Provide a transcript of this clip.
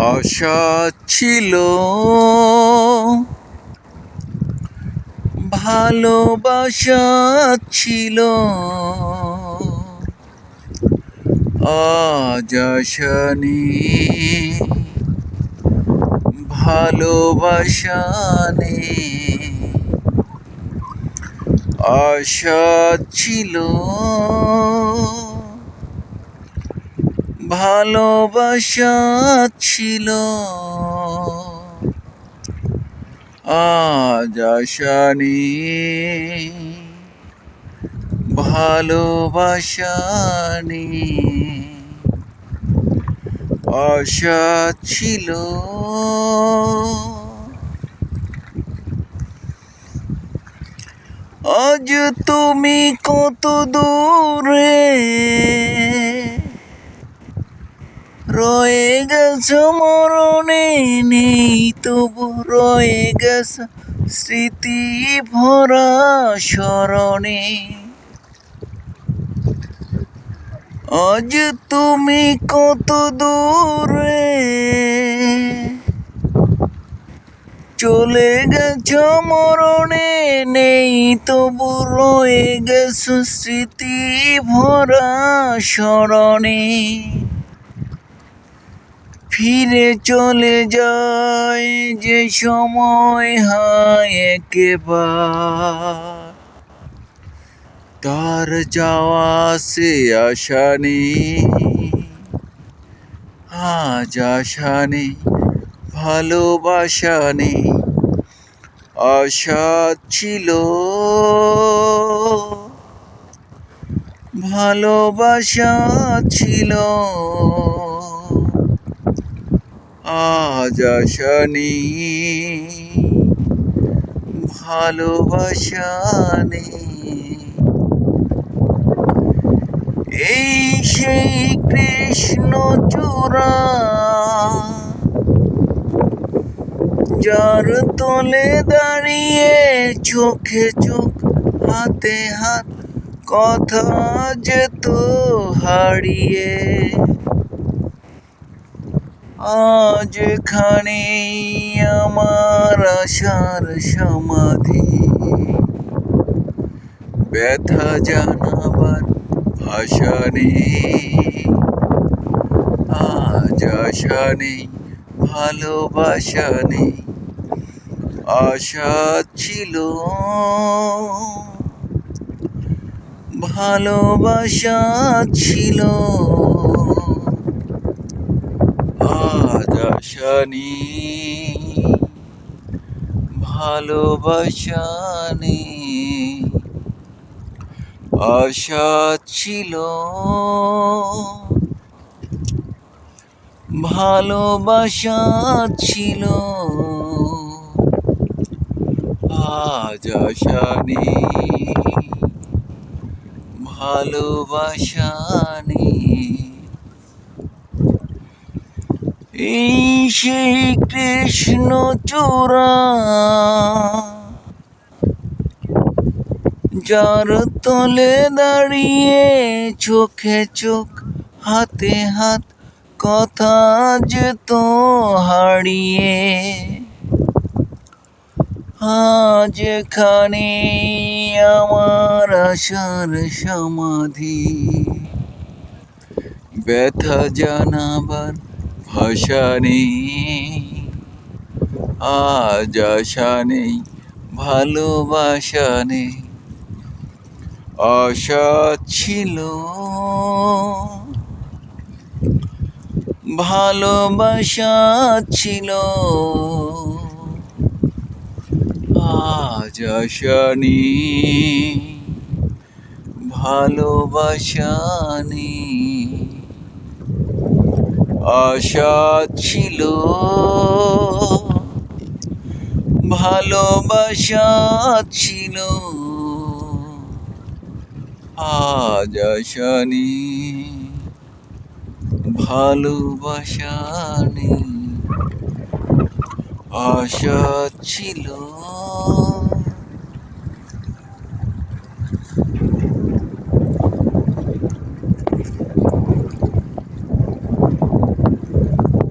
আশা ছিল। ভালোবাসা ছিল। আজ নেই ভালোবাসা আশা ছিল। ভালোবাসা ছিল। আজ আশা নেই ভালোবাসা আশা ছিল। আজ তুমি কত দূরে রয়ে গেছো মরণে নেই তবু রয়ে গেছো। স্মৃতি ভরা স্মরণে। আজ তুমি কত দূরে চলে গেছ, মরণে নেই তবু রয়ে গেছো। স্মৃতি ভরা স্মরণে। ফিরে চলে যায় যে সময় হয় একেবার। তার যাওয়া সে আশা নেই, আজ আশা নেই, ভালোবাসা নেই, আশা ছিল। ভালোবাসা ছিল। আজ আশা নেই ভালোবাসা নেই এই সেই কৃষ্ণ চূড়া, যার তলে দাঁড়িয়ে চোখে চোখ, হাতে হাত, কথা যেত হারিয়ে আজ এখানে আমার আশার সমাধি। ব্যথা জানাবার ভাষা নেই। আজ আশা নেই, ভালোবাসা নেই। আশা ছিল ভালোবাসা ছিল। আজ আশা নেই ভালোবাসা নেই আশা ছিল ভালোবাসা ছিল আজ আশা নেই ভালোবাসা নেই। এই সেই কৃষ্ণ চূড়া, যার তলে দাঁড়িয়ে চোখে চোখ, হাতে হাত, কথা যেত হারিয়ে। আজ এখানে আমার আশার সমাধি। ব্যথা জানাবার ভাষা নেই আজ আশা নেই ভালোবাসা নেই আশা ছিল। ভালোবাসা ছিল। আজ আশা নেই ভালোবাসা নেই আশা ছিল ভালোবাসা ছিল আজ আশা নেই ভালোবাসা নেই। আশা ছিল